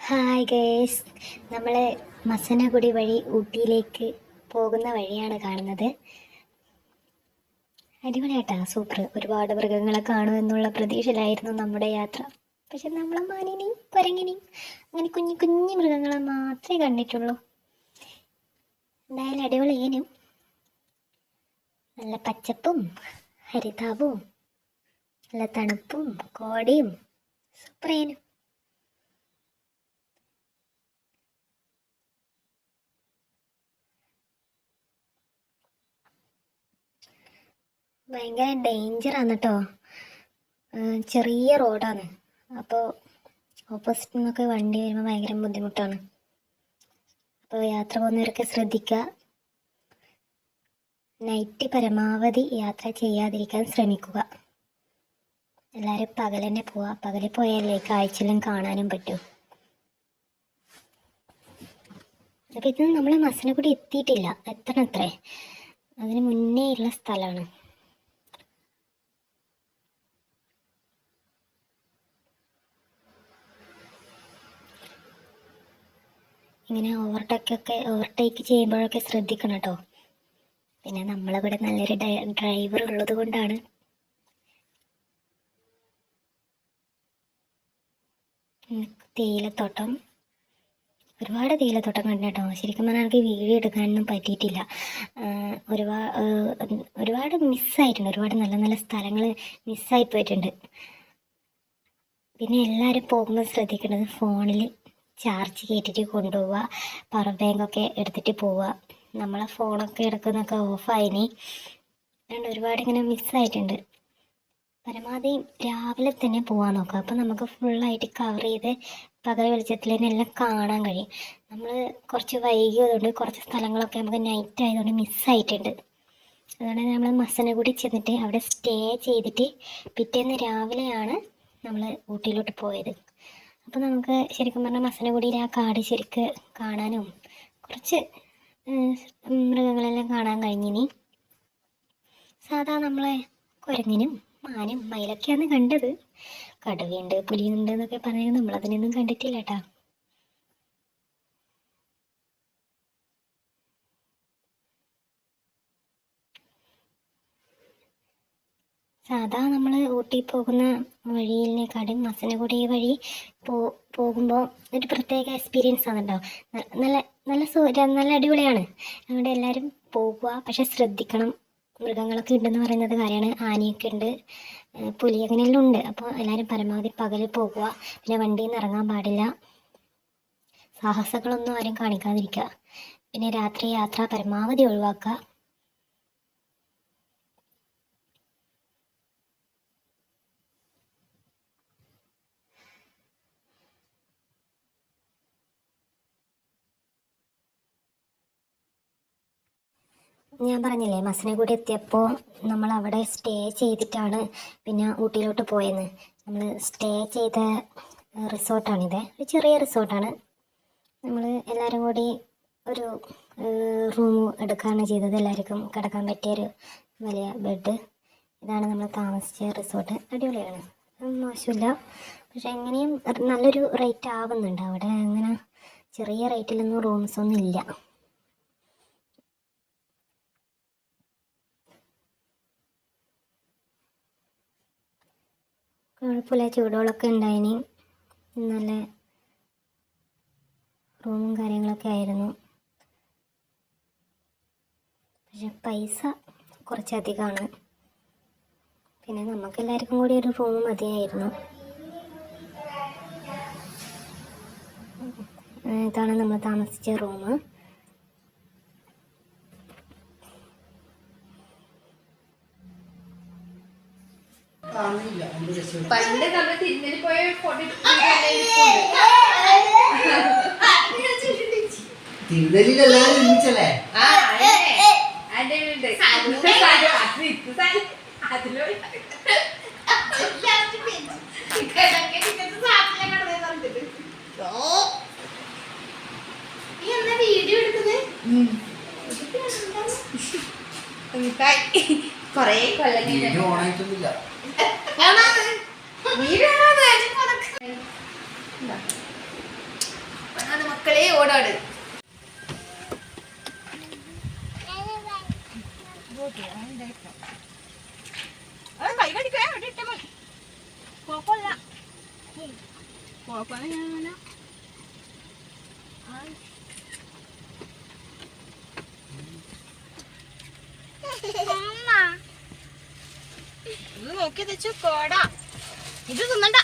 Hi guys നമ്മൾ മസനഗുടി വഴി ഊട്ടിയിലേക്ക് പോകുന്ന വഴിയാണ് കാണുന്നത്. അടിപൊളിയായിട്ടാ. സൂപ്പർ. ഒരുപാട് മൃഗങ്ങളെ കാണുമെന്നുള്ള പ്രതീക്ഷയിലായിരുന്നു നമ്മുടെ യാത്ര. പക്ഷെ നമ്മളെ മാനിനെയും കുരങ്ങിനെയും അങ്ങനെ കുഞ്ഞു കുഞ്ഞു മൃഗങ്ങളെ മാത്രമേ കണ്ടിട്ടുള്ളൂ. എന്തായാലും അടിപൊളിയേനും നല്ല പച്ചപ്പും ഹരിതാവും നല്ല തണുപ്പും കോടിയും സൂപ്പർ സൂപ്പറേനും ഭയങ്കര ഡേഞ്ചറാണ് കേട്ടോ ചെറിയ റോഡാണ് അപ്പോൾ ഓപ്പോസിറ്റ് നിന്നൊക്കെ വണ്ടി വരുമ്പോൾ ഭയങ്കര ബുദ്ധിമുട്ടാണ്. അപ്പോൾ യാത്ര പോകുന്നവരൊക്കെ ശ്രദ്ധിക്കുക നൈറ്റ് പരമാവധി യാത്ര ചെയ്യാതിരിക്കാൻ ശ്രമിക്കുക. എല്ലാവരും പകൽ തന്നെ പോവുക. പകലിൽ പോയാലേ കാഴ്ചയിലും കാണാനും പറ്റും. അപ്പോൾ ഇത് നമ്മൾ മസനഗുഡി എത്തിയിട്ടില്ല. എത്തണത്രേ. അതിന് മുന്നേ ഉള്ള സ്ഥലമാണ്. ഇങ്ങനെ ഓവർടേക്ക് ഒക്കെ ഓവർടേക്ക് ചെയ്യുമ്പോഴൊക്കെ ശ്രദ്ധിക്കണം കേട്ടോ. പിന്നെ നമ്മളിവിടെ നല്ലൊരു ഡ്രൈവർ ഉള്ളത് കൊണ്ടാണ്. തേയിലത്തോട്ടം. ഒരുപാട് തേയിലത്തോട്ടം കണ്ടു കേട്ടോ ശരിക്കും പറഞ്ഞാൽ എനിക്ക് വീഡിയോ എടുക്കാനൊന്നും പറ്റിയിട്ടില്ല. ഒരുപാട് ഒരുപാട് മിസ്സായിട്ടുണ്ട് ഒരുപാട് നല്ല നല്ല സ്ഥലങ്ങൾ മിസ്സായി പോയിട്ടുണ്ട്. പിന്നെ എല്ലാവരും പോകുമ്പോൾ ശ്രദ്ധിക്കേണ്ടത് ഫോണിൽ ചാർജ് കയറ്റിട്ട് കൊണ്ടുപോവുക പവർ ബാങ്കൊക്കെ എടുത്തിട്ട് പോവുക നമ്മളെ ഫോണൊക്കെ എടുക്കുന്നൊക്കെ ഓഫായിനി അതുകൊണ്ട് ഒരുപാട് ഇങ്ങനെ മിസ്സായിട്ടുണ്ട് പരമാവധി രാവിലെ തന്നെ പോകാൻ നോക്കുക അപ്പോൾ നമുക്ക് ഫുള്ളായിട്ട് കവർ ചെയ്ത് പകൽ വെളിച്ചത്തിൽ തന്നെ എല്ലാം കാണാൻ കഴിയും. നമ്മൾ കുറച്ച് വൈകിയതുകൊണ്ട് കുറച്ച് സ്ഥലങ്ങളൊക്കെ നമുക്ക് നൈറ്റ് ആയതുകൊണ്ട് മിസ്സായിട്ടുണ്ട് അതുകൊണ്ട് നമ്മൾ മസനഗുഡി ചെന്നിട്ട് അവിടെ സ്റ്റേ ചെയ്തിട്ട് പിറ്റേന്ന് രാവിലെയാണ് നമ്മൾ ഊട്ടിയിലോട്ട് പോയത്. അപ്പോൾ നമുക്ക് ശരിക്കും പറഞ്ഞാൽ മസനഗുഡിയിൽ ആ കാട് ശരിക്ക് കാണാനും കുറച്ച് മൃഗങ്ങളെല്ലാം കാണാൻ കഴിഞ്ഞിനി. സാധാ നമ്മളെ കുരങ്ങിനും മാനും മയിലൊക്കെയാണ് കണ്ടത്. കടുവയുണ്ട് പുലിയുണ്ട് എന്നൊക്കെ പറഞ്ഞാൽ നമ്മളതിനൊന്നും കണ്ടിട്ടില്ല കേട്ടാ സാധാ നമ്മൾ ഊട്ടി പോകുന്ന വഴിയിലേക്കാളും മസനഗുഡി വഴി പോ പോകുമ്പോൾ ഒരു പ്രത്യേക എക്സ്പീരിയൻസ് ആണ് കേട്ടോ നല്ല നല്ല സൂര്യ നല്ല അടിപൊളിയാണ്. അവിടെ എല്ലാവരും പോകുക പക്ഷെ ശ്രദ്ധിക്കണം. മൃഗങ്ങളൊക്കെ ഉണ്ടെന്ന് പറയുന്നത് കാര്യമാണ്. ആനയൊക്കെ ഉണ്ട്. പുലി അങ്ങനെയെല്ലാം ഉണ്ട്. അപ്പോൾ എല്ലാവരും പരമാവധി പകൽ പോകുക. പിന്നെ വണ്ടിയിൽ നിന്ന് ഇറങ്ങാൻ പാടില്ല. സാഹസങ്ങളൊന്നും ആരും കാണിക്കാതിരിക്കുക. പിന്നെ രാത്രി യാത്ര പരമാവധി ഒഴിവാക്കുക. ഞാൻ പറഞ്ഞില്ലേ മസനഗുഡി എത്തിയപ്പോൾ നമ്മൾ അവിടെ സ്റ്റേ ചെയ്തിട്ടാണ് പിന്നെ ഊട്ടിയിലോട്ട് പോയെന്ന്. നമ്മൾ സ്റ്റേ ചെയ്ത റിസോർട്ടാണിത്. ഒരു ചെറിയ റിസോർട്ടാണ്. നമ്മൾ എല്ലാവരും കൂടി ഒരു റൂം എടുക്കുകയാണ് ചെയ്തത്. എല്ലാവർക്കും കിടക്കാൻ പറ്റിയൊരു വലിയ ബെഡ് ഇതാണ് നമ്മൾ താമസിച്ച റിസോർട്ട്. അടിപൊളിയാണ്. മോശമില്ല. പക്ഷെ എങ്ങനെയും നല്ലൊരു റേറ്റ് ആവുന്നുണ്ട്. അവിടെ അങ്ങനെ ചെറിയ റേറ്റിലൊന്നും റൂംസ് ഒന്നും ഇല്ല. കുഴപ്പമില്ല ചൂടുകളൊക്കെ ഉണ്ടായിനി നല്ല റൂമും കാര്യങ്ങളൊക്കെ ആയിരുന്നു. പക്ഷെ പൈസ കുറച്ചധികമാണ് പിന്നെ നമുക്കെല്ലാവർക്കും കൂടി ഒരു റൂം മതിയായിരുന്നു. ഇതാണ് നമ്മൾ താമസിച്ച റൂം പണ്ട് നമ്മൾ പോയ ഫോട്ടോ ഒരുമിച്ചല്ലേ? ആ അതന്നെ. അതിന്റെ ഉണ്ട്. അതിലൊരു സാധനം, അത് ഇത് സാധനം, അതിലൊരു മിഠായി. കൊറേ കൊല്ലം കഴിഞ്ഞ്. വീഡിയോ ഓണായിട്ടൊന്നുമില്ല വീടാണോ അത്? ഇതാ. അങ്ങനെ മക്കളെ ഓടാട് കൈ കടിക്കാൻ അവിടെ ഇട്ടാ മതി. കുഴപ്പമില്ല. കുഴപ്പമില്ല ഞാൻ ഇത് നോക്കി തെച്ചു കോടാ. ഇത് തിന്നണ്ട.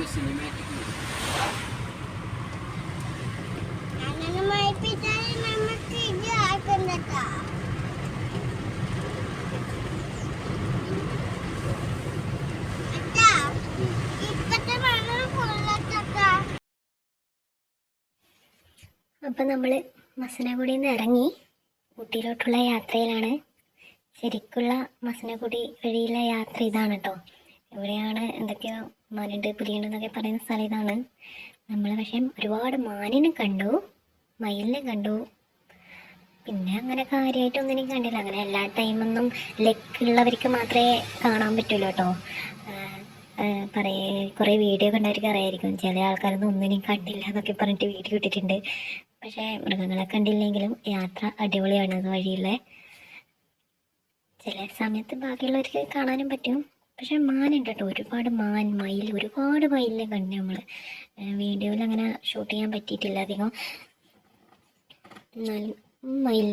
വീഡിയോ സിനിമാറ്റിക് അപ്പം നമ്മൾ മസനഗുഡിയിൽ നിന്ന് ഇറങ്ങി ഊട്ടിയിലോട്ടുള്ള യാത്രയിലാണ്. ശരിക്കുള്ള മസനഗുഡി വഴിയുള്ള യാത്ര ഇതാണ് കേട്ടോ ഇവിടെയാണ് എന്തൊക്കെയോ മാനുണ്ട് പുലിയുണ്ട് എന്നൊക്കെ പറയുന്ന സ്ഥലം ഇതാണ്. നമ്മൾ പക്ഷേ ഒരുപാട് മാനിനെ കണ്ടു മയിലിനെ കണ്ടു. പിന്നെ അങ്ങനെ കാര്യമായിട്ടൊന്നിനും കണ്ടില്ല. അങ്ങനെ എല്ലാ ടൈമൊന്നും ലെക്കുള്ളവർക്ക് മാത്രമേ കാണാൻ പറ്റുള്ളൂ കേട്ടോ. പറയേ കുറേ വീഡിയോ കണ്ടവർക്ക് അറിയായിരിക്കും. ചില ആൾക്കാരൊന്നും ഒന്നിനും കണ്ടില്ല എന്നൊക്കെ പറഞ്ഞിട്ട് വീഡിയോ ഇട്ടിട്ടുണ്ട്. പക്ഷേ മൃഗങ്ങളെ കണ്ടില്ലെങ്കിലും യാത്ര അടിപൊളിയാണ് അത് വഴിയുള്ള ചില സമയത്ത് ബാക്കിയുള്ളവർക്ക് കാണാനും പറ്റും. പക്ഷെ മാനുണ്ട് കേട്ടോ ഒരുപാട് മാൻ മയിൽ ഒരുപാട് മയിലിനെ കണ്ടു നമ്മൾ വീഡിയോയിൽ അങ്ങനെ ഷൂട്ട് ചെയ്യാൻ പറ്റിയിട്ടില്ല അധികം. എന്നാലും മയിൽ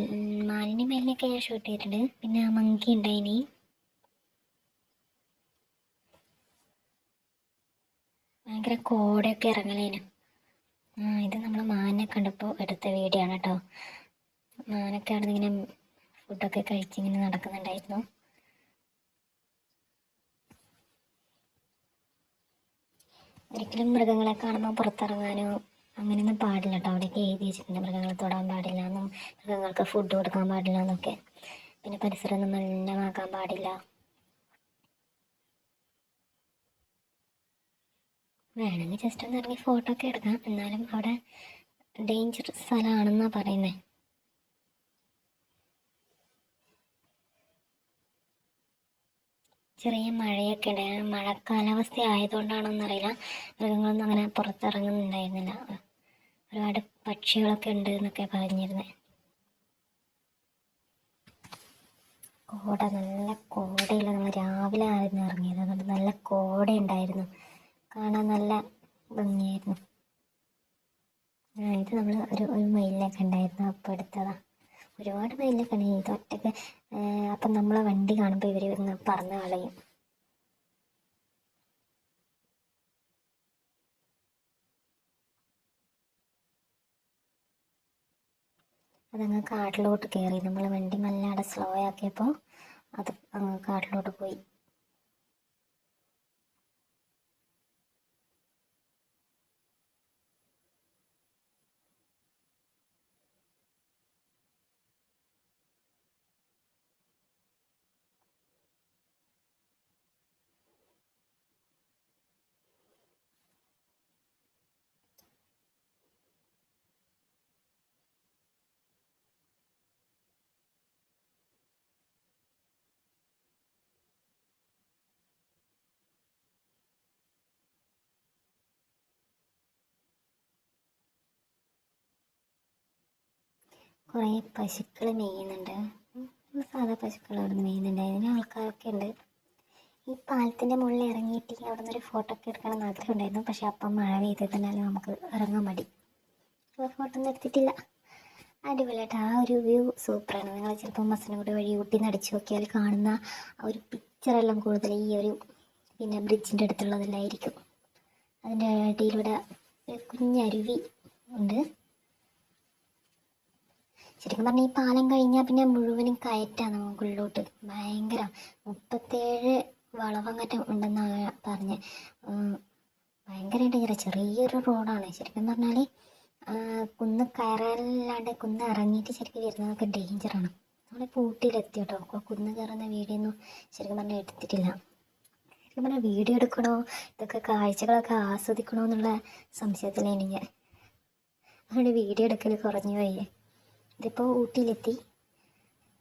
മാനിനെ മയിലിനൊക്കെ ഞാൻ ഷൂട്ട് ചെയ്തിട്ടുണ്ട്. പിന്നെ ആ മങ്കി ഉണ്ടായിനി ഭയങ്കര കോടയൊക്കെ ഇറങ്ങലേനു. ആ ഇത് നമ്മൾ മാനിനെ കണ്ടപ്പോൾ എടുത്ത വീഡിയോ ആണ് കേട്ടോ. മാനൊക്കെ അവിടെ ഇങ്ങനെ ഫുഡൊക്കെ കഴിച്ചിങ്ങനെ നടക്കുന്നുണ്ടായിരുന്നു. ഒരിക്കലും മൃഗങ്ങളെ കാണുമ്പോൾ പുറത്തിറങ്ങാനോ അങ്ങനെയൊന്നും പാടില്ല കേട്ടോ അവിടെയൊക്കെ എഴുതി വെച്ചിട്ടുണ്ട് മൃഗങ്ങളെ തൊടാൻ പാടില്ല എന്നും മൃഗങ്ങൾക്ക് ഫുഡ് കൊടുക്കാൻ പാടില്ല എന്നൊക്കെ. പിന്നെ പരിസരം മലിനമാക്കാൻ പാടില്ല. വേണമെങ്കിൽ ജസ്റ്റ് ഒന്ന് ഇറങ്ങി ഫോട്ടോ ഒക്കെ എടുക്കാം. എന്നാലും അവിടെ ഡേഞ്ചർ സ്ഥലമാണെന്നാണ് പറയുന്നത് ചെറിയ മഴയൊക്കെ ഉണ്ടായിരുന്നു മഴക്കാലാവസ്ഥ മഴ കാലാവസ്ഥ ആയതുകൊണ്ടാണോന്നറിയില്ല മൃഗങ്ങളൊന്നും അങ്ങനെ പുറത്തിറങ്ങുന്നുണ്ടായിരുന്നില്ല. ഒരുപാട് പക്ഷികളൊക്കെ ഉണ്ട് എന്നൊക്കെ പറഞ്ഞിരുന്നത് കോട നല്ല കോടയില്ല. നമ്മൾ രാവിലെ ആയിരുന്നു ഇറങ്ങിയത്. അതുകൊണ്ട് നല്ല കോട ഉണ്ടായിരുന്നു കാണാൻ നല്ല ഭംഗിയായിരുന്നു. ഇത് നമ്മൾ ഒരു ഒരു മൈലിലൊക്കെ ഉണ്ടായിരുന്നു. അപ്പോൾ എടുത്തതാ. ഒരുപാട് മയിലിനൊക്കെ പണി ഇത് ഒറ്റയ്ക്ക് അപ്പം നമ്മളെ വണ്ടി കാണുമ്പോൾ ഇവർ ഒന്ന് പറന്ന് കളയും. അതങ്ങ് കാട്ടിലോട്ട് കയറി നമ്മൾ വണ്ടി മെല്ലാടെ സ്ലോ ആക്കിയപ്പോൾ അത് അങ്ങ് കാട്ടിലോട്ട് പോയി. കുറേ പശുക്കൾ മേയുന്നുണ്ട്. സാധാ പശുക്കൾ അവിടെ നിന്ന് മേയുന്നുണ്ട്. അതിന് ആൾക്കാരൊക്കെ ഉണ്ട്. ഈ പാലത്തിന്റെ മുകളിൽ ഇറങ്ങിയിട്ട് അവിടെ നിന്ന് ഒരു ഫോട്ടോ ഒക്കെ ആഗ്രഹം ഉണ്ടായിരുന്നു പക്ഷെ അപ്പം മഴ പെയ്തതിനാൽ നമുക്ക് ഇറങ്ങാൻ മടി. അപ്പോൾ ഫോട്ടോ ഒന്നും എടുത്തിട്ടില്ല. അടിപൊളിയായിട്ട് ആ ഒരു വ്യൂ സൂപ്പറാണ് നിങ്ങൾ ചിലപ്പോൾ മസനഗുഡി വഴി ഊട്ടി നടിച്ചു നോക്കിയാൽ കാണുന്ന ആ ഒരു പിക്ചറെല്ലാം കൂടുതൽ ഈ ഒരു പിന്നെ ബ്രിഡ്ജിന്റെ അടുത്തുള്ളതെല്ലായിരിക്കും. അതിന്റെ ഇടയിലൂടെ കുഞ്ഞരുവി ഉണ്ട്. ശരിക്കും പറഞ്ഞാൽ ഈ പാലം കഴിഞ്ഞാൽ പിന്നെ മുഴുവനും കയറ്റാണ് മുകളിലോട്ട്. ഭയങ്കര മുപ്പത്തേഴ് വളവങ്ങറ്റം ഉണ്ടെന്നാണ് പറഞ്ഞ്. ഭയങ്കരമായിട്ട് ഇങ്ങനെ ചെറിയൊരു റോഡാണ്. ശരിക്കും പറഞ്ഞാൽ കുന്ന് കയറാനല്ലാണ്ട് കുന്ന് ഇറങ്ങിയിട്ട് ശരിക്കും വരുന്നതൊക്കെ ഡേഞ്ചറാണ്. നമ്മളിപ്പോൾ ഊട്ടിയിലെത്തി കേട്ടോ. കുന്ന് കയറുന്ന വീഡിയോ ഒന്നും ശരിക്കും പറഞ്ഞാൽ എടുത്തിട്ടില്ല. ശരിക്കും പറഞ്ഞാൽ വീഡിയോ എടുക്കണോ ഇതൊക്കെ കാഴ്ചകളൊക്കെ ആസ്വദിക്കണോ എന്നുള്ള സംശയത്തിലാണ് ഞാൻ. അതുകൊണ്ട് വീഡിയോ എടുക്കൽ കുറഞ്ഞു പോയി. ഇതിപ്പോൾ ഊട്ടിയിലെത്തി.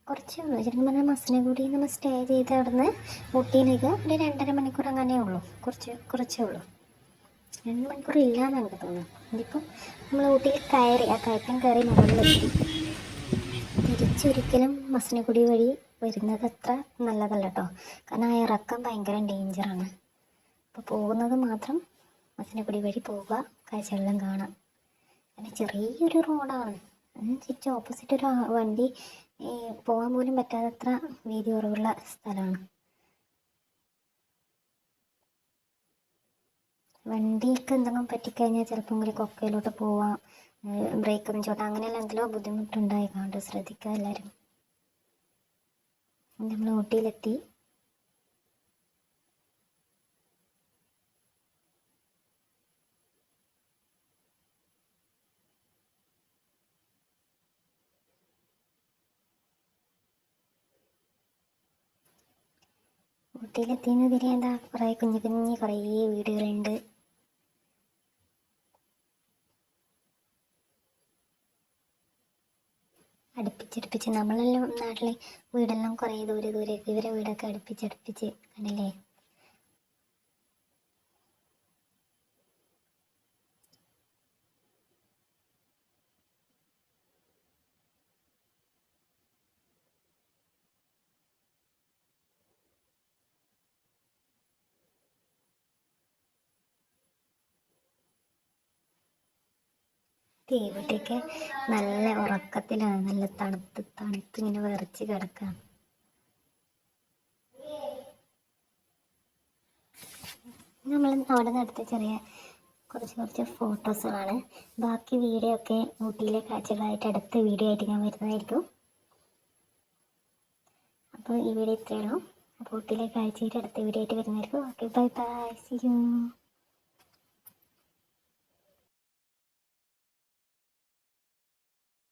കുറച്ചേ ഉള്ളൂ. ശരിക്കും പറഞ്ഞാൽ മസനഗുഡി നമ്മൾ സ്റ്റേ ചെയ്ത് അവിടുന്ന് ഊട്ടിയിലേക്ക് ഒരു രണ്ടര മണിക്കൂർ അങ്ങനെ ഉള്ളൂ. കുറച്ച് കുറച്ചേ ഉള്ളൂ. രണ്ട് മണിക്കൂർ ഇല്ലാന്ന് എനിക്ക് തോന്നുന്നു ഇതിപ്പം നമ്മൾ ഊട്ടിയിൽ കയറി ആ കയറ്റം കയറി മുകളിലെത്തി. തിരിച്ചൊരിക്കലും മസനഗുഡി വഴി വരുന്നത് അത്ര നല്ലതല്ല കേട്ടോ കാരണം ആ ഇറക്കം ഭയങ്കര ഡേഞ്ചറാണ് അപ്പോൾ പോകുന്നത് മാത്രം മസനഗുഡി വഴി പോവുക കാഴ്ചകളെല്ലാം കാണാം. പിന്നെ ചെറിയൊരു റോഡാണ് ചുറ്റും ഓപ്പോസിറ്റ് ഒരു വണ്ടി പോകാൻ പോലും പറ്റാത്തത്ര വീതി കുറവുള്ള സ്ഥലമാണ്. വണ്ടിക്ക് എന്തെങ്കിലും പറ്റിക്കഴിഞ്ഞാൽ ചിലപ്പോൾ ഇങ്ങനെ കൊക്കയിലോട്ട് പോവാം ബ്രേക്ക് ഒന്നും ചോട്ടാ അങ്ങനെയെല്ലാം എന്തെല്ലോ ബുദ്ധിമുട്ടുണ്ടായി കാണും ശ്രദ്ധിക്കുക എല്ലാവരും. നമ്മൾ ഊട്ടിയിലെത്തി. ഊട്ടിയിലെത്തിയെന്ന് തിരികെ എന്താ കുറേ കുഞ്ഞു കുഞ്ഞു കുറേ വീടുകളുണ്ട്. അടുപ്പിച്ചടുപ്പിച്ച് നമ്മളെല്ലാം നാട്ടിലെ വീടെല്ലാം കുറേ ദൂരെ ദൂരെ ഇവരെ വീടൊക്കെ അടുപ്പിച്ചടുപ്പിച്ച് കണ്ടില്ലേ? തീവട്ടിയൊക്കെ നല്ല ഉറക്കത്തിലാണ് നല്ല തണുത്ത് തണുത്ത് ഇങ്ങനെ വിറച്ച് കിടക്കാം. നമ്മൾ അവിടെ നിന്ന് ചെറിയ കുറച്ച് കുറച്ച് ഫോട്ടോസുകളാണ്. ബാക്കി വീഡിയോ ഒക്കെ ഊട്ടിയിലെ കാഴ്ചകളായിട്ട് അടുത്ത വീഡിയോ ആയിട്ട് ഞാൻ വരുന്നതായിരിക്കും. അപ്പോൾ ഈ വീഡിയോ ഇത്രയുള്ളൂ അപ്പോൾ ഊട്ടിയിലെ കാഴ്ചയായിട്ട് അടുത്ത വീഡിയോ ആയിട്ട് വരുന്നതായിരിക്കും. Okay bye bye see you